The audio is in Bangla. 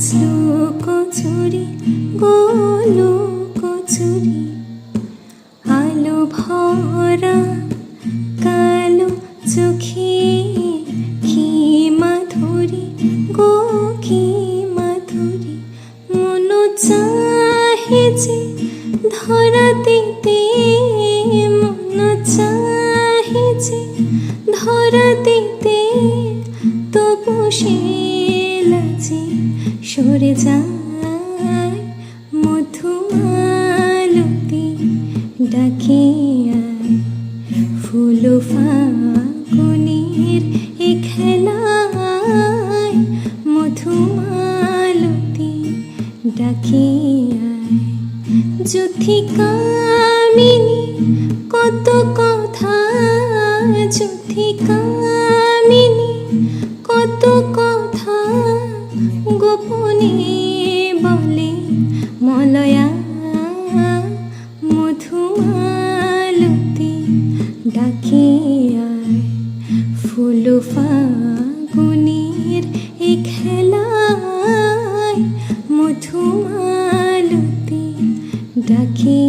নাচলো কচুরি কচুরি আলো ভরা, কালো চোখে কি মাধুরী মাধুরী। মন চাহে যে ধরাতে মন চাহে যে ধরাতে তবু সে লাজে সরে যায় মধুমালতি ডাকে আয়। ফুল ফাগুনের এ খেলায় মধুমালতি ডাকে আয়। যুথি কামিনী, কত কথা যুথি ডাকে আর ফুল ফাগুনের এ খেলায় মধুমালতি ডাকে